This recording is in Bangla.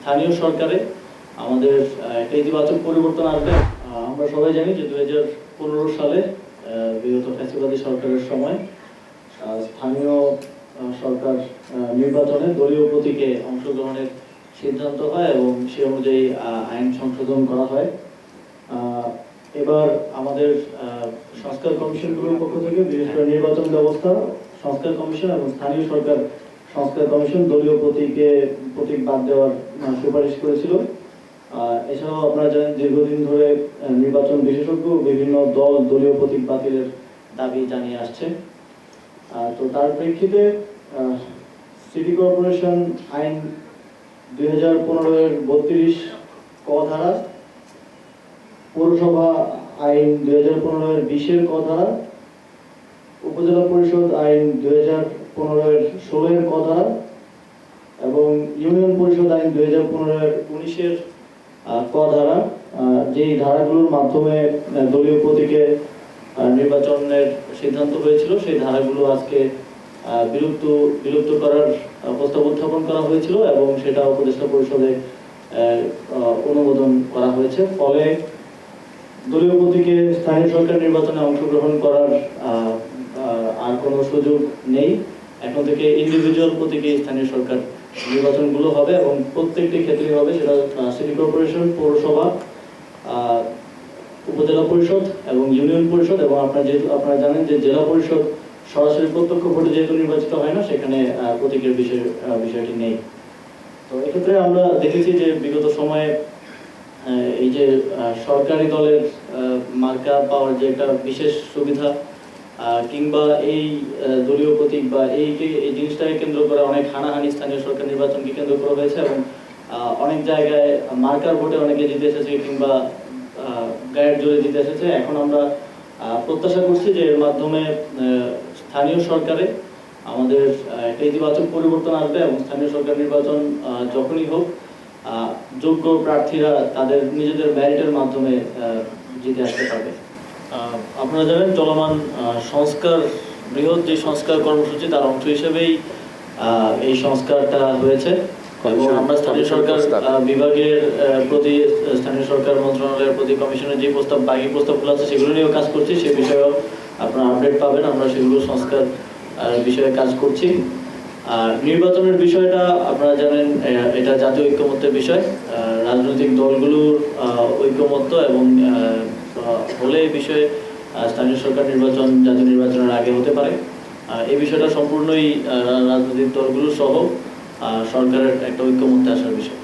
স্থানীয় সরকারে আমাদের একটা ইতিবাচক পরিবর্তন আসবে। আমরা সবাই জানি যে দু হাজার পনেরো সালে বিগত ফ্যাসিবাদী সরকারের সময় স্থানীয় সরকার নির্বাচনে দলীয় প্রতীকে অংশগ্রহণের সিদ্ধান্ত হয় এবং সে অনুযায়ী আইন সংশোধন করা হয়। এবার আমাদের সংস্কার কমিশনগুলোর পক্ষ থেকে বিশেষ করে নির্বাচন ব্যবস্থা, সংস্কার কমিশন এবং স্থানীয় সরকার সংস্কার কমিশন দলীয় প্রতীকে, প্রতীক বাদ দেওয়ার সুপারিশ করেছিল। এছাড়াও আপনারা জানেন দীর্ঘদিন ধরে নির্বাচন বিশেষজ্ঞ বিভিন্ন দল দলীয় প্রতীক বাতিলের দাবি জানিয়ে আসছে। তো তার প্রেক্ষিতে সিটি কর্পোরেশন আইন দুই হাজার পনেরো এর বত্রিশ ক ধারা, পৌরসভা আইন দুই হাজার পনেরো এর বিশের ক ধারা, উপজেলা পরিষদ আইন দুই হাজার পনেরো এর ষোলো এর ক ধারা এবং ইউনিয়ন পরিষদ আইন দুই হাজার পনেরো এর উনিশের আহ, ক ধারা যেই ধারাগুলোর মাধ্যমে দলীয় প্রতীকে নির্বাচনের সিদ্ধান্ত হয়েছিল সেই ধারাগুলো আজকে বিলুপ্ত বিলুপ্ত করার প্রস্তাব উত্থাপন করা হয়েছিল এবং সেটা উপদেষ্টা পরিষদে অনুমোদন করা হয়েছে। ফলে দলীয় প্রতীকে স্থানীয় সরকার নির্বাচনে অংশগ্রহণ করার আর কোনো সুযোগ নেই। এখন থেকে ইন্ডিভিজুয়াল প্রতীকে স্থানীয় সরকার নির্বাচনগুলো হবে এবং প্রত্যেকটি ক্ষেত্রেই হবে, সেটা সিটি কর্পোরেশন পৌরসভা উপজেলা পরিষদ এবং ইউনিয়ন পরিষদ এবং আপনারা যেহেতু, আপনারা জানেন যে জেলা পরিষদ সরাসরি প্রত্যক্ষ ভোটে যেহেতু নির্বাচিত হয় না, সেখানে প্রতীকের বিষয় বিষয়টি নেই। তো এক্ষেত্রে আমরা দেখেছি যে বিগত সময়ে এই যে সরকারি দলের মার্কা পাওয়ার যে একটা বিশেষ সুবিধা কিংবা এই দলীয় প্রতীক বা এই এই জিনিসটাকে কেন্দ্র করে অনেক হানাহানি স্থানীয় সরকার নির্বাচনকে কেন্দ্র করা হয়েছে এবং অনেক জায়গায় মার্কার ভোটে অনেকে জিতে এসেছে কিংবা গায়ের জোরে জিতে এসেছে। এখন আমরা প্রত্যাশা করছি যে এর মাধ্যমে স্থানীয় সরকারে আমাদের একটা ইতিবাচক পরিবর্তন আসবে এবং স্থানীয় সরকার নির্বাচন যখনই হোক যোগ্য প্রার্থীরা তাদের নিজেদের ম্যারিটের মাধ্যমে জিতে আসতে পারবে। আপনারা জানেন চলমান সংস্কার বৃহৎ যে সংস্কার কর্মসূচি তার অংশ হিসেবেই এই সংস্কারটা হয়েছে। এবং আমরা স্থানীয় সরকার বিভাগের প্রতি স্থানীয় সরকার মন্ত্রণালয়ের প্রতি কমিশনের যে প্রস্তাব বাকি প্রস্তাবগুলো আছে সেগুলো নিয়েও কাজ করছি। সে বিষয়েও আপনারা আপডেট পাবেন। আমরা সেগুলো সংস্কার বিষয়ে কাজ করছি। আর নির্বাচনের বিষয়টা আপনারা জানেন এটা জাতীয় ঐক্যমত্যের বিষয়। রাজনৈতিক দলগুলোর ঐক্যমত্য এবং হলে এই বিষয়ে স্থানীয় সরকার নির্বাচন, জাতীয় নির্বাচনের আগে হতে পারে। এই বিষয়টা সম্পূর্ণই রাজনৈতিক দলগুলো সহ সরকারের একটা ঐক্যমত্যে আসার বিষয়।